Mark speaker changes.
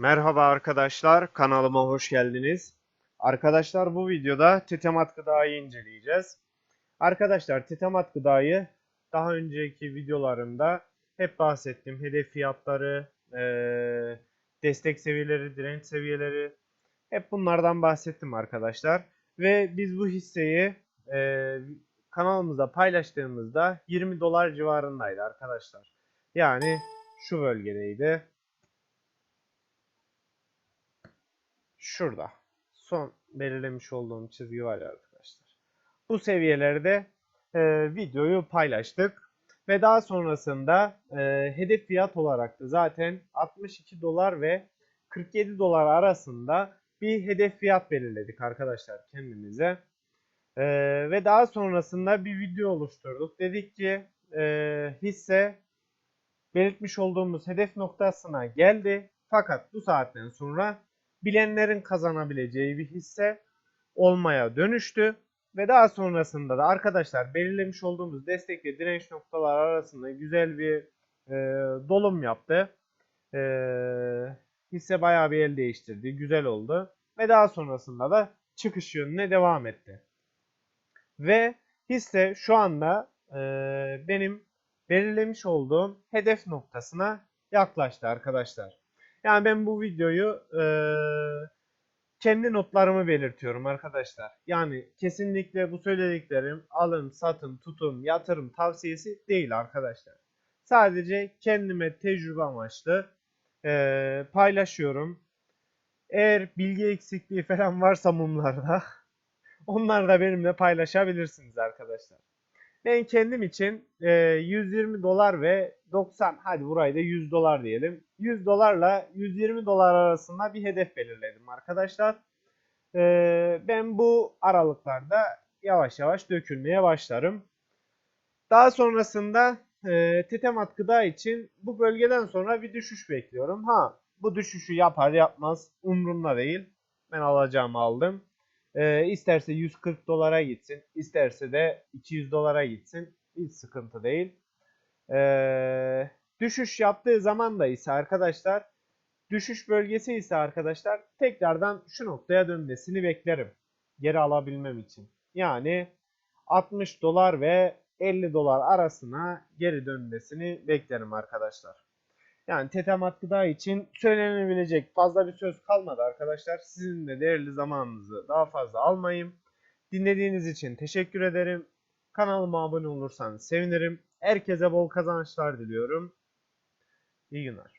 Speaker 1: Merhaba arkadaşlar, kanalıma hoş geldiniz. Arkadaşlar bu videoda Tetemat gıdayı inceleyeceğiz. Arkadaşlar Tetemat gıdayı daha önceki videolarımda hep bahsettim. Hedef fiyatları, eee, destek seviyeleri, direnç seviyeleri hep bunlardan bahsettim arkadaşlar. Ve biz bu hisseyi eee, kanalımızda paylaştığımızda 20 dolar civarındaydı arkadaşlar. Yani şu bölgedeydi. Şurada. Son belirlemiş olduğum çizgi var ya arkadaşlar. Bu seviyelerde e, videoyu paylaştık. Ve daha sonrasında e, hedef fiyat olarak da zaten 62 dolar ve 47 dolar arasında bir hedef fiyat belirledik arkadaşlar kendimize. E, ve daha sonrasında bir video oluşturduk. Dedik ki e, hisse belirtmiş olduğumuz hedef noktasına geldi. Fakat bu saatten sonra bilenlerin kazanabileceği bir hisse olmaya dönüştü. Ve daha sonrasında da arkadaşlar belirlemiş olduğumuz destek ve direnç noktalar arasında güzel bir e, dolum yaptı. E, hisse bayağı bir el değiştirdi. Güzel oldu. Ve daha sonrasında da çıkış yönüne devam etti. Ve hisse şu anda e, benim belirlemiş olduğum hedef noktasına yaklaştı arkadaşlar. Yani ben bu videoyu e, kendi notlarımı belirtiyorum arkadaşlar. Yani kesinlikle bu söylediklerim alın, satın, tutun, yatırım tavsiyesi değil arkadaşlar. Sadece kendime tecrübe amaçlı e, paylaşıyorum. Eğer bilgi eksikliği falan varsa mumlarda onlar da benimle paylaşabilirsiniz arkadaşlar. Ben kendim için e, 120 dolar ve 90 hadi burayı da 100 dolar diyelim. 100 dolarla 120 dolar arasında bir hedef belirledim arkadaşlar. E, ben bu aralıklarda yavaş yavaş dökülmeye başlarım. Daha sonrasında e, Tetemat gıda için bu bölgeden sonra bir düşüş bekliyorum. Ha bu düşüşü yapar yapmaz umurumda değil. Ben alacağımı aldım. E, isterse 140 dolara gitsin, isterse de 200 dolara gitsin. Hiç sıkıntı değil. E, düşüş yaptığı zaman da ise arkadaşlar, düşüş bölgesi ise arkadaşlar tekrardan şu noktaya dönmesini beklerim. Geri alabilmem için. Yani 60 dolar ve 50 dolar arasına geri dönmesini beklerim arkadaşlar. Yani Tetemat Gıda için söylenebilecek fazla bir söz kalmadı arkadaşlar. Sizin de değerli zamanınızı daha fazla almayayım. Dinlediğiniz için teşekkür ederim. Kanalıma abone olursanız sevinirim. Herkese bol kazançlar diliyorum. İyi günler.